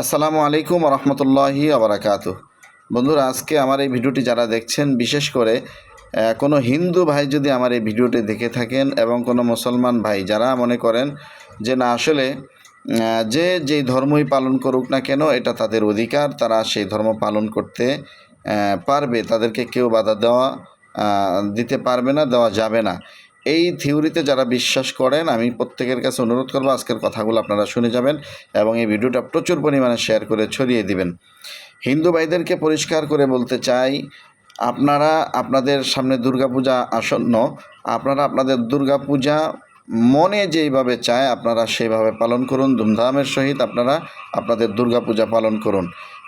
আসসালামু আলাইকুম রহমতুল্লাহি আবরাকাত বন্ধুরা, আজকে আমার এই ভিডিওটি যারা দেখছেন, বিশেষ করে কোনো হিন্দু ভাই যদি আমার এই ভিডিওটি দেখে থাকেন এবং কোনো মুসলমান ভাই যারা মনে করেন যে না, আসলে যে যেই ধর্মই পালন করুক না কেন, এটা তাদের অধিকার, তারা সেই ধর্ম পালন করতে পারবে। তাদেরকে কেউ বাধা দেওয়া দিতে পারবে না, দেওয়া যাবে না। এই থিওরিতে যারা বিশ্বাস করেন, আমি প্রত্যেকের কাছে অনুরোধ করব আজকের কথাগুলো আপনারা শুনে যাবেন এবং এই ভিডিওটা প্রচুর পরিমাণে শেয়ার করে ছড়িয়ে দিবেন। হিন্দু ভাইদেরকে পরিষ্কার করে বলতে চাই, আপনারা আপনাদের সামনে দুর্গাপূজা আসন্ন, আপনারা আপনাদের দুর্গাপূজা মনে যেইভাবে চায়, আপনারা সেইভাবে পালন করুন। ধুমধামের সহিত আপনারা আপনাদের দুর্গাপূজা পালন করুন।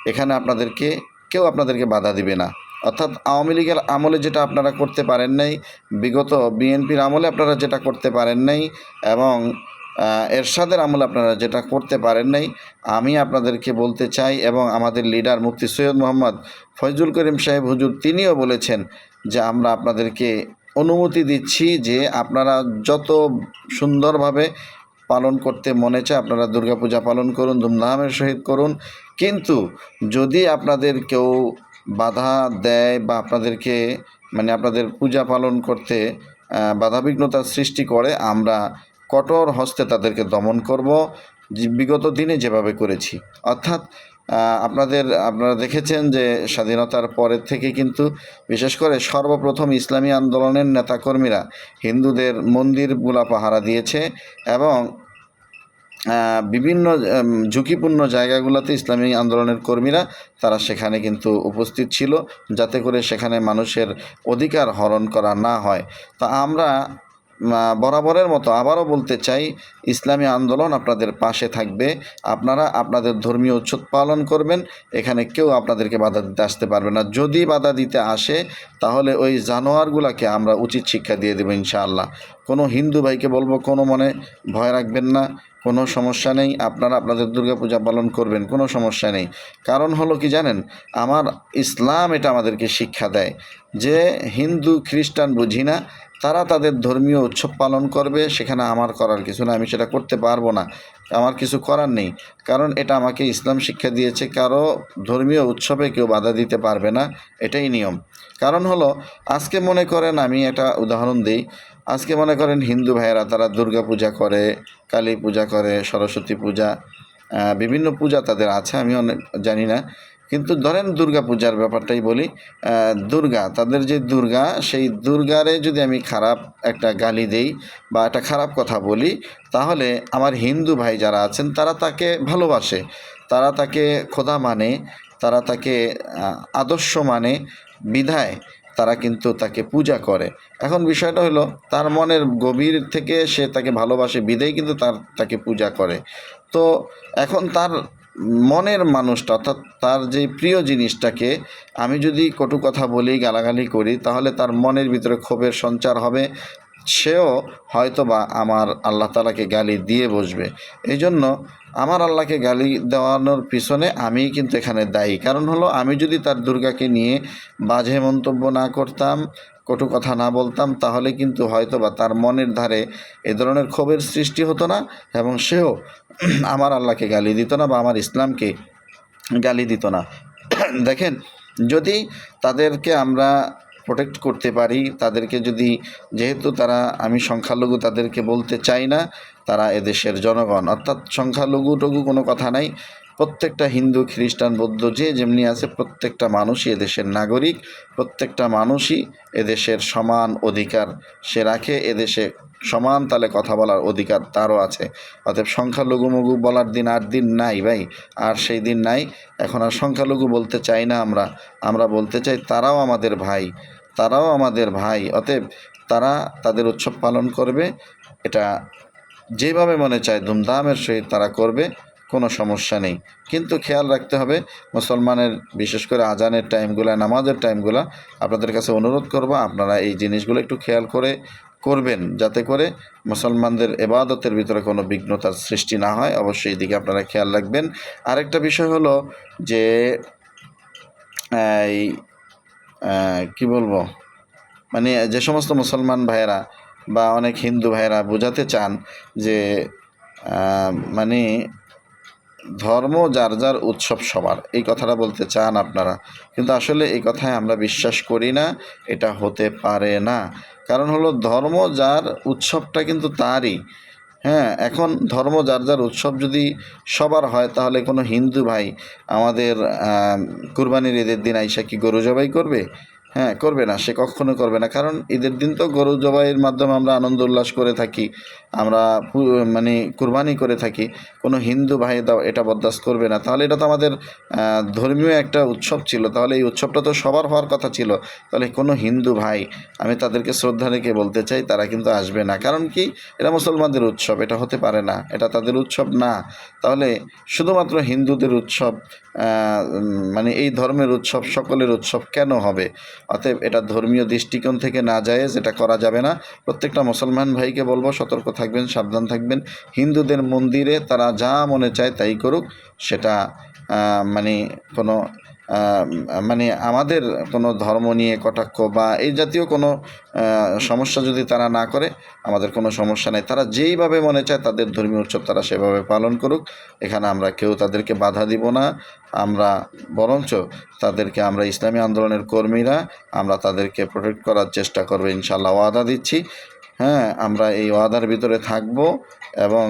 এখানে আপনাদেরকে, কেউ আপনাদেরকে বাধা দিবে না। অর্থাৎ আওয়ামী লীগের আমলে যেটা আপনারা করতে পারেন নাই, বিগত বিএনপির আমলে আপনারা যেটা করতে পারেন নাই এবং এরশাদের আমলে আপনারা যেটা করতে পারেন নাই, আমি আপনাদেরকে বলতে চাই এবং আমাদের লিডার মুফতি সৈয়দ মোহাম্মদ ফয়জুল করিম সাহেব হুজুর তিনিও বলেছেন যে আমরা আপনাদেরকে অনুমতি দিচ্ছি যে আপনারা যত সুন্দরভাবে পালন করতে মনে চায় আপনারা দুর্গাপূজা পালন করুন, ধুমধামের সহিত করুন। কিন্তু যদি আপনাদের কেউ বাধা দেয় বা আপনাদেরকে মানে আপনাদের পূজা পালন করতে বাধাবিঘ্নতার সৃষ্টি করে, আমরা কঠোর হস্তে তাদেরকে দমন করব। বিগত দিনে যেভাবে করেছি। অর্থাৎ আপনাদের, আপনারা দেখেছেন যে স্বাধীনতার পরের থেকে কিন্তু বিশেষ করে সর্বপ্রথম ইসলামী আন্দোলনের নেতাকর্মীরা হিন্দুদের মন্দির মন্দিরগুলা পাহারা দিয়েছে এবং বিভিন্ন ঝুঁকিপূর্ণ জায়গাগুলোতে ইসলামী আন্দোলনের কর্মীরা তারা সেখানে কিন্তু উপস্থিত ছিল, যাতে করে সেখানে মানুষের অধিকার হরণ করা না হয়। তা আমরা বরাবরের মতো আবারও বলতে চাই, ইসলামী আন্দোলন আপনাদের পাশে থাকবে। আপনারা আপনাদের ধর্মীয় উৎসব পালন করবেন, এখানে কেউ আপনাদেরকে বাধা দিতে আসতে পারবে না। যদি বাধা দিতে আসে, তাহলে ওই জানোয়ারগুলোকে আমরা উচিত শিক্ষা দিয়ে দেবো ইনশাআল্লাহ। কোনো হিন্দু ভাইকে বলব, কোনো মনে ভয় রাখবেন না, কোনো সমস্যা নেই, আপনারা আপনাদের দুর্গাপূজা পালন করবেন, কোনো সমস্যা নেই। কারণ হলো কি জানেন, আমার ইসলাম এটা আমাদেরকে শিক্ষা দেয় যে হিন্দু, খ্রিস্টান বুঝি না তারা তাদের ধর্মীয় উৎসব পালন করবে, সেখানে আমার করার কিছু না, আমি সেটা করতে পারব না। আমার কিছু করার নেই। কারণ এটা আমাকে ইসলাম শিক্ষা দিয়েছে, কারও ধর্মীয় উৎসবে কেউ বাধা দিতে পারবে না, এটাই নিয়ম। কারণ হলো, আজকে মনে করেন আমি একটা উদাহরণ দিই। আজকে মনে করেন হিন্দু ভাইয়েরা তারা দুর্গা পূজা করে, কালী পূজা করে, সরস্বতী পূজা বিভিন্ন পূজা তাদের আছে, আমি অনেক জানি না। কিন্তু ধরেন দুর্গা পূজার ব্যাপারটাই বলি দুর্গা, তাদের যে দুর্গা, সেই দুর্গারে যদি আমি খারাপ একটা গালি দেই বা একটা খারাপ কথা বলি, তাহলে আমার হিন্দু ভাই যারা আছেন, তারা তাকে ভালোবাসে, তারা তাকে খোদা মানে তারা তাকে আদর্শ মানে বিধায় তারা কিন্তু তাকে পূজা করে। এখন বিষয়টা হলো, তার মনের গভীর থেকে সে তাকে ভালোবাসে বিধেই কিন্তু তার, তাকে পূজা করে। তো এখন তার মনের মানুষটা, অর্থাৎ তার যে প্রিয় জিনিসটাকে আমি যদি কটু কথা বলি, গালাগালি করি, তাহলে তার মনের ভিতরে ক্ষোভের সঞ্চার হবে। সেও হয়তো বা আমার আল্লাহ তালাকে গালি দিয়ে বসবে। এই জন্য আমার আল্লাহকে গালি দেওয়ানোর পিছনে আমি কিন্তু এখানে দায়ী। কারণ হলো, আমি যদি তার দুর্গাকে নিয়ে বাজে মন্তব্য না করতাম কটু কথা না বলতাম, তাহলে কিন্তু হয়তো বা তার মনের ধারে এ ধরনের ক্ষোভের সৃষ্টি হতো না এবং সেও আমার আল্লাহকে গালি দিত না বা আমার ইসলামকে গালি দিত না। দেখেন, যদি তাদেরকে আমরা প্রোটেক্ট করতে পারি, তাদেরকে যদি, যেহেতু তারা, আমি সংখ্যালঘু তাদেরকে বলতে চাই না, তারা এদেশের জনগণ, অর্থাৎ সংখ্যালঘু টঘু কোনো কথা নাই। প্রত্যেকটা হিন্দু, খ্রিস্টান, বৌদ্ধ, যে যেমনি আছে, প্রত্যেকটা মানুষই এদেশের নাগরিক, প্রত্যেকটা মানুষই এদেশের সমান অধিকার সে রাখে, এদেশে সমান তালে কথা বলার অধিকার তারও আছে। অতএব সংখ্যালঘু মগু বলার দিন আর দিন নাই ভাই, আর সেই দিন নাই। এখন আর সংখ্যালঘু বলতে চাই না আমরা আমরা বলতে চাই তারাও আমাদের ভাই, তারাও আমাদের ভাই। অতএব তারা তাদের উৎসব পালন করবে, এটা যেভাবে মনে চায় ধুমধামের সহিত তারা করবে কোনো সমস্যা নেই। কিন্তু খেয়াল রাখতে হবে, মুসলমানের বিশেষ করে আজানের টাইমগুলো, নামাজের টাইমগুলো, আপনাদের কাছে অনুরোধ করব, আপনারা এই জিনিসগুলো একটু খেয়াল করে করবেন। যাতে করে মুসলমানদের এবাদতের ভিতরে কোনো বিঘ্নতার সৃষ্টি না হয়। অবশ্যই এই দিকে আপনারা খেয়াল রাখবেন। আরেকটা বিষয় হলো যে, এই কি বলব? মানে যে সমস্ত মুসলমান ভাইয়েরা বা অনেক হিন্দু ভাইয়েরা বোঝাতে চান যে মানে ধর্ম যার যার উৎসব সবার। এই কথাটা বলতে চান আপনারা। কিন্তু আসলে এই কথায় আমরা বিশ্বাস করি না, এটা হতে পারে না। কারণ হলো ধর্ম যার উৎসবটা কিন্তু তারই। হ্যাঁ এখন ধর্ম যার যার উৎসব যদি সবার হয়, তাহলে কোনো হিন্দু ভাই আমাদের কুরবানির ঈদের দিন আইসা কি গরু জবাই করবে? হ্যাঁ করবে না, সে কখনো করবে না। কারণ ঈদের দিন তো গরু জবাইয়ের মাধ্যমে আমরা আনন্দ উল্লাস করে থাকি। আমরা মানে কুরবানি করে থাকি, কোনো হিন্দু ভাই এটা বরদাস্ত করবে না। তাহলে এটা তো আমাদের ধর্মীয় একটা উৎসব ছিল। তাহলে এই উৎসবটা তো সবার হওয়ার কথা ছিল। তাহলে কোনো হিন্দু ভাই, আমি তাদেরকে শ্রদ্ধা রেখে বলতে চাই, তারা কিন্তু আসবে না। কারণ কি? এটা মুসলমানদের উৎসব, এটা হতে পারে না। এটা তাদের উৎসব না। তাহলে শুধুমাত্র হিন্দুদের উৎসব মানে এই ধর্মের উৎসব, সকলের উৎসব কেন হবে? অতএব এটা ধর্মীয় দৃষ্টিকোণ থেকে না যায় যেটা করা যাবে না। প্রত্যেকটা মুসলমান ভাইকে বলব সতর্ক থাকবেন, সাবধান থাকবেন। হিন্দুদের মন্দিরে তারা যা মনে চায় তাই করুক। সেটা মানে কোনো মানে আমাদের কোনো ধর্ম নিয়ে কটাক্ষ বা এই জাতীয় কোনো সমস্যা যদি তারা না করে, আমাদের কোনো সমস্যা নেই। তারা যেইভাবে মনে চায় তাদের ধর্মীয় উৎসব তারা সেভাবে পালন করুক। এখানে আমরা কেউ তাদেরকে বাধা দিব না। আমরা বরঞ্চ তাদেরকে আমরা ইসলামী আন্দোলনের কর্মীরা, আমরা তাদেরকে প্রোটেক্ট করার চেষ্টা করব। ইনশাল্লাহ ওয়াদা দিচ্ছি। হ্যাঁ আমরা এই ওয়াদার ভিতরে থাকব এবং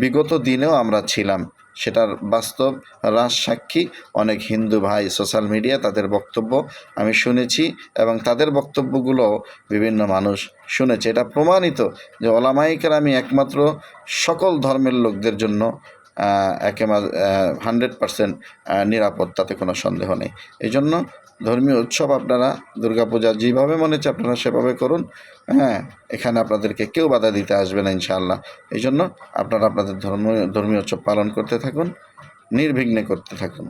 বিগত দিনেও আমরা ছিলাম। সেটার বাস্তব রাজ সাক্ষী অনেক হিন্দু ভাই সোশ্যাল মিডিয়া তাদের বক্তব্য আমি শুনেছি এবং তাদের বক্তব্যগুলো বিভিন্ন মানুষ শুনেছে। এটা প্রমাণিত যে ওলামাইকের আমি একমাত্র সকল ধর্মের লোকদের জন্য একেবারে হান্ড্রেড পারসেন্ট নিরাপদ, তাতে কোনো সন্দেহ নেই। এই জন্য ধর্মীয় উৎসব আপনারা, দুর্গাপূজা যেভাবে মনে হচ্ছে আপনারা সেভাবে করুন। হ্যাঁ এখানে আপনাদেরকে কেউ বাধা দিতে আসবে না ইনশাআল্লাহ। এই জন্য আপনারা আপনাদের ধর্ম ধর্মীয় উৎসব পালন করতে থাকুন, নির্বিঘ্নে করতে থাকুন।